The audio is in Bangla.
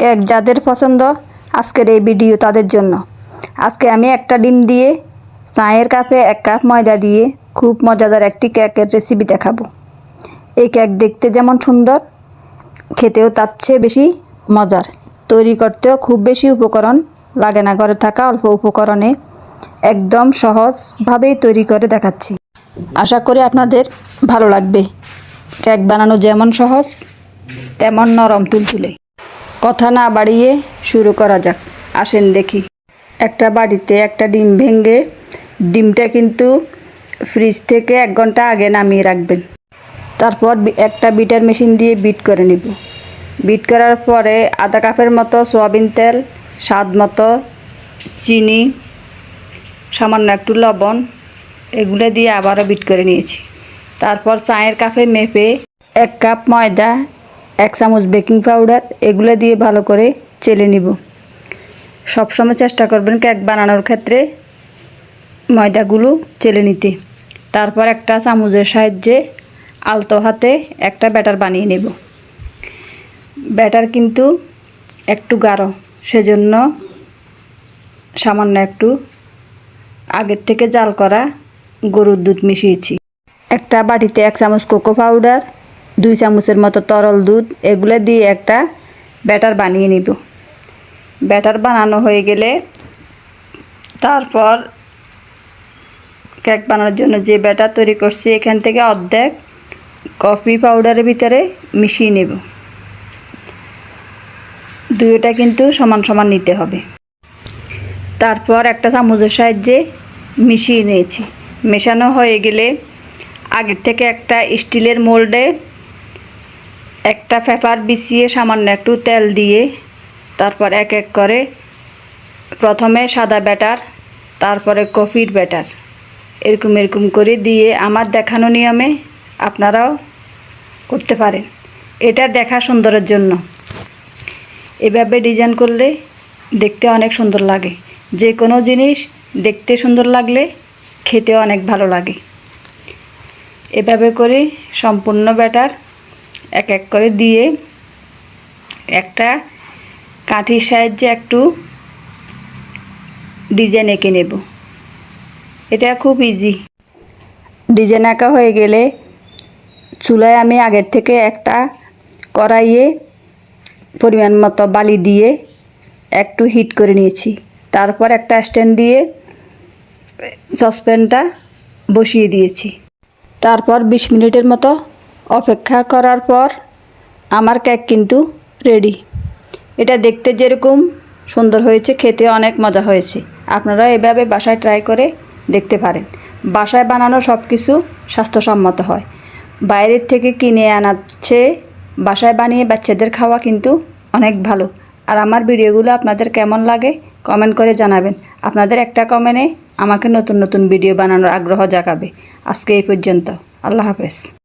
কেক যাদের পছন্দ, আজকের এই ভিডিও তাদের জন্য। আজকে আমি একটা ডিম দিয়ে, চায়ের কাপে এক কাপ ময়দা দিয়ে খুব মজাদার একটি কেকের রেসিপি দেখাবো। এই কেক দেখতে যেমন সুন্দর, খেতেও তার চেয়ে বেশি মজার। তৈরি করতেও খুব বেশি উপকরণ লাগে না, ঘরে থাকা অল্প উপকরণে একদম সহজভাবেই তৈরি করে দেখাচ্ছি। আশা করি আপনাদের ভালো লাগবে। কেক বানানো যেমন সহজ, তেমন নরম তুলতুলে। কথা না বাড়িয়ে শুরু করা যাক। আসেন দেখি। একটা বাড়িতে একটা ডিম ভেঙে ডিমটা কিন্তু ফ্রিজ থেকে এক ঘণ্টা আগে নামিয়ে রাখবেন। তারপর একটা বিটার মেশিন দিয়ে বিট করে নিব। বিট করার পরে আধা কাপের মতো সোয়াবিন তেল, স্বাদ মতো চিনি, সামান্য একটু লবণ, এগুলো দিয়ে আবারও বিট করে নিয়েছি। তারপর চায়ের কাপে মেপে এক কাপ ময়দা এক চামচ বেকিং পাউডার এগুলো দিয়ে ভালো করে চেলে নিব। সবসময় চেষ্টা করবেন কেক বানানোর ক্ষেত্রে ময়দাগুলো চেলে নিতে। তারপর একটা চামচের সাহায্যে আলতো হাতে একটা ব্যাটার বানিয়ে নেব। ব্যাটার কিন্তু একটু গাঢ়, সেজন্য সামান্য একটু আগের থেকে জাল করা গরুর দুধ মিশিয়েছি। একটা বাটিতে এক চামচ কোকো পাউডার দুই চামচের মতো তরল দুধ এগুলো দিয়ে একটা ব্যাটার বানিয়ে নিব। ব্যাটার বানানো হয়ে গেলে তারপর কেক বানানোর জন্য যে ব্যাটার তৈরি করছি এখান থেকে অর্ধেক কফি পাউডারের ভিতরে মিশিয়ে নেব। দুইটা কিন্তু সমান সমান নিতে হবে। তারপর একটা চামচের সাহায্যে মিশিয়ে নিয়েছি। মেশানো হয়ে গেলে আগের থেকে একটা স্টিলের মোল্ডে একটা পেপার বিছিয়ে সামান্য একটু তেল দিয়ে তারপর এক এক করে প্রথমে সাদা ব্যাটার, তারপরে কফির ব্যাটার এরকম এরকম করে দিয়ে আমার দেখানো নিয়মে আপনারাও করতে পারেন। এটা দেখা সুন্দরের জন্য। এভাবে ডিজাইন করলে দেখতে অনেক সুন্দর লাগে। যে কোনো জিনিস দেখতে সুন্দর লাগলে খেতে অনেক ভালো লাগে। এভাবে করে সম্পূর্ণ ব্যাটার এক এক করে দিয়ে একটা কাঠির সাহায্যে একটু ডিজাইন এঁকে নেব। এটা খুব ইজি ডিজাইন আঁকা হয়ে গেলে চুলায় আমি আগের থেকে একটা কড়াইয়ে পরিমাণ মতো বালি দিয়ে একটু হিট করে নিয়েছি। তারপর একটা স্ট্যান্ড দিয়ে সসপ্যানটা বসিয়ে দিয়েছি। তারপর বিশ মিনিটের মতো অপেক্ষা করার পর আমার কেক কিন্তু রেডি এটা দেখতে যেরকম সুন্দর হয়েছে, খেতে অনেক মজা হয়েছে। আপনারা এভাবে বাসায় ট্রাই করে দেখতে পারেন। বাসায় বানানো সব কিছু স্বাস্থ্যসম্মত হয়। বাইরের থেকে কিনে আনাচ্ছে, বাসায় বানিয়ে বাচ্চাদের খাওয়া কিন্তু অনেক ভালো। আর আমার ভিডিওগুলো আপনাদের কেমন লাগে কমেন্ট করে জানাবেন। আপনাদের একটা কমেন্টে আমাকে নতুন নতুন ভিডিও বানানোর আগ্রহ জাগাবে। আজকে এই পর্যন্ত। আল্লাহ হাফেজ।